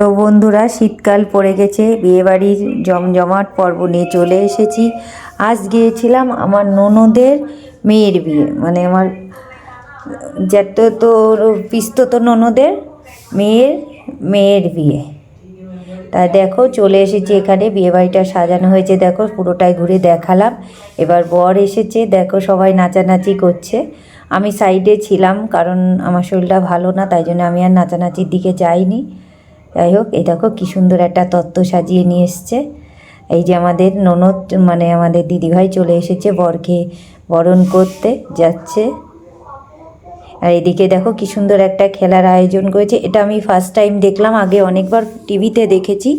তো বন্ধুরা, শীতকাল পড়ে গেছে, বিয়েবাড়ির জমজমাট পর্ব নিয়ে চলে এসেছি। আজ গিয়েছিলাম আমার ননদের মেয়ের বিয়ে মানে আমার যত তোর পিস্তত ননদের মেয়ের মেয়ের বিয়ে। তা দেখো, চলে এসেছি এখানে, বিয়েবাড়িটা সাজানো হয়েছে, দেখো, পুরোটাই ঘুরে দেখালাম। এবার বর এসেছে, দেখো, সবাই নাচানাচি করছে। আমি সাইডে ছিলাম, কারণ আমার শরীরটা ভালো না, তাই জন্য আমি আর নাচানাচির দিকে যাইনি। যাই হোক এই দেখো কী সুন্দর একটা তত্ত্ব সাজিয়ে নিয়ে এসছে। এই যে আমাদের ননদ মানে আমাদের দিদিভাই চলে এসেছে বরকে বরণ করতে, যাচ্ছে। আর এদিকে দেখো কি সুন্দর একটা খেলার আয়োজন করেছে। এটা আমি ফার্স্ট টাইম দেখলাম, আগে অনেকবার টিভিতে দেখেছি,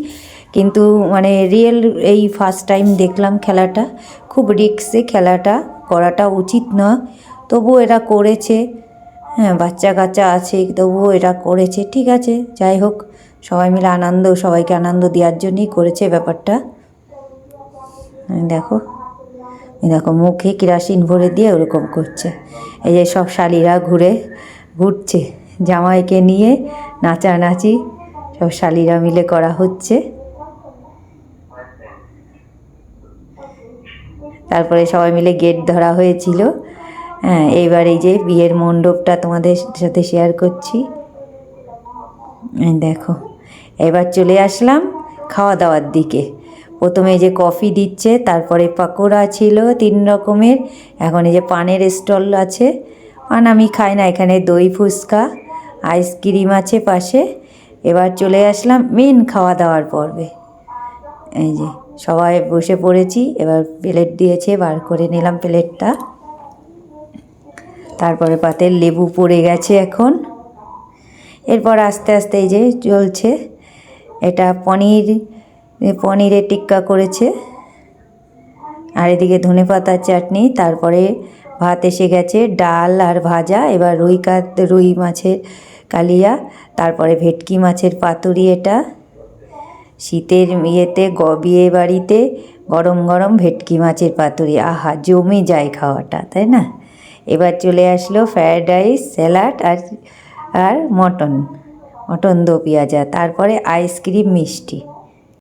কিন্তু মানে রিয়েল এই ফার্স্ট টাইম দেখলাম খেলাটা। খুব রিক্সে খেলাটা করাটা উচিত না, তবুও এরা করেছে। হ্যাঁ বাচ্চা কাচ্চা আছে, তবুও এরা করেছে, ঠিক আছে যাই হোক সবাই মিলে আনন্দ, সবাইকে আনন্দ দেওয়ার জন্যই করেছে ব্যাপারটা। দেখো দেখো, মুখে কিরাসিন ভরে দিয়ে ওরকম করছে। এই যে সব শালিরা ঘুরে ঘুরছে, জামাইকে নিয়ে নাচানাচি, সব শালিরা মিলে করা হচ্ছে। তারপরে সবাই মিলে গেট ধরা হয়েছিল। হ্যাঁ এইবার এই যে বিয়ের মণ্ডপটা তোমাদের সাথে শেয়ার করছি। দেখো। এবার চলে আসলাম খাওয়া দাওয়ার দিকে। প্রথমে যে কফি দিচ্ছে, তারপরে পাকোড়া ছিল তিন রকমের, এখন এই যে পানের স্টল আছে। পান আমি খাই না, এখানে দই, ফুচকা, আইসক্রিম আছে পাশে। এবার চলে আসলাম মেন খাওয়া দাওয়ার পর্বে। এই যে সবাই বসে পড়েছি, এবার প্লেট দিয়েছে, বার করে নিলাম প্লেটটা। তারপরে পাতে লেবু পড়ে গেছে এখন। এরপর আস্তে আস্তে এই যে চলছে। এটা পনির পনিরের টিক্কা করেছে। আর এদিকে ধনে পাতার চাটনি, তারপরে ভাত এসে গেছে, ডাল আর ভাজা, এবার রুই কাত, রুই মাছের কালিয়া, তারপরে ভেটকি মাছের পাতুরি এটা। শীতের ইয়েতে গ বাড়িতে গরম গরম ভেটকি মাছের পাতুরি। আহা, জমে যায় খাওয়াটা, তাই না? এবার চলে আসলো ফ্রায়েড রাইস, স্যালাড আর আর মটন। মটন দো পেঁয়াজা তারপরে আইসক্রিম মিষ্টি।